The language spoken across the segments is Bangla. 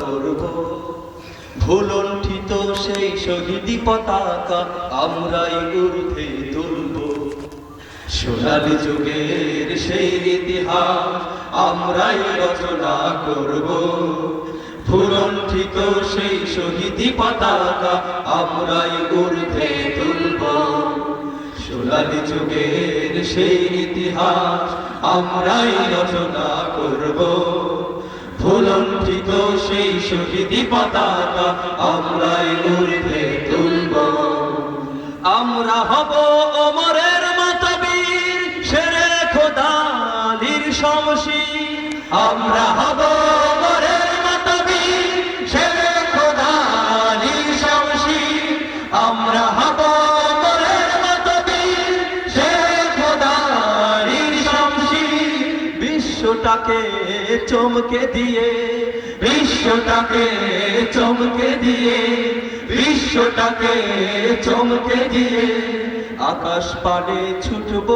করব। ভুলণ্ঠিত সেই শহীদি পতাকা আমরাই ঊর্ধ্বে তুলব। সোনালী যুগের সেই ইতিহাস আমরাই রচনা করব। ভুলণ্ঠিত সেই শহীদি পতাকা আমরাই ঊর্ধ্বে তুলব। সোনালী যুগের সেই ইতিহাস আমরাই রচনা করব। শহীদি পতাকা আমরাই ঊর্ধ্বে তুলব। আমরা হব অমরের মতবীর সেরে খোদালির শমশীর আমরা হব বিশ্বটাকে চমকে দিয়ে, বিশ্বটাকে চমকে দিয়ে, বিশ্বটাকে চমকে দিয়ে আকাশ পানে ছুটব।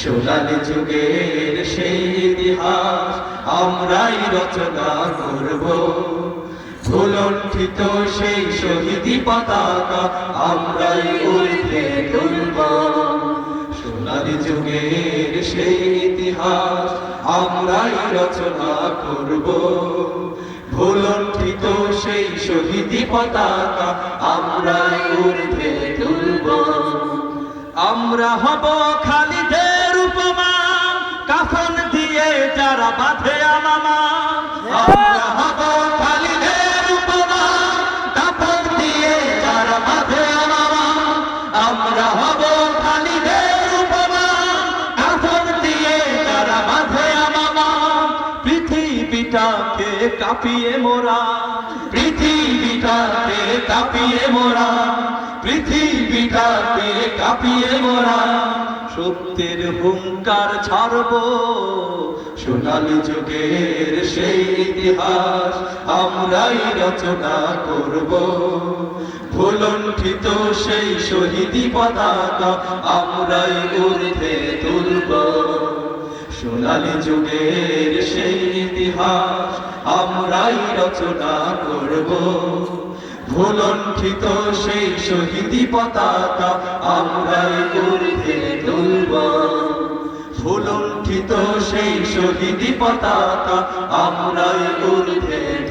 সোনালী যুগের সেই ইতিহাস আমরাই রচনা করব। ভুলণ্ঠিত সেই শহীদি পতাকা আমরাই উঠে তুলব। সোনালী যুগের সেই ইতিহাস আমরাই রচনা করব। ভুলণ্ঠিত সেই শহীদি পতাকা আমরাই উঠে তুলব। আমরা হব খালিদের উপমা, কাফন দিয়ে যারা বাঁধে আমামা আমরা হব খালিদের উপমা, কাফন দিয়ে যারা বাঁধে আমামা আমরা হব খালিদের কাঁপিয়ে মোরা পৃথিবীটাকে কাঁপিয়ে মোরা পৃথিবীটাকে কাঁপিয়ে মোরা। সত্যের হুঙ্কার ছাড়ব, সোনালী যুগের সেই ইতিহাস আমরাই রচনা করব। ভুলণ্ঠিত সেই শহীদি পতাকা আমরাই ঊর্ধ্বে সোনালী যুগের সেই ইতিহাস, আমরাই রচনা করব। ভুলণ্ঠিত সেই শহীদি পতাকা, আমরাই ঊর্ধ্বে তুলব। ভুলণ্ঠিত সেই শহীদি পতাকা, আমরাই তুলব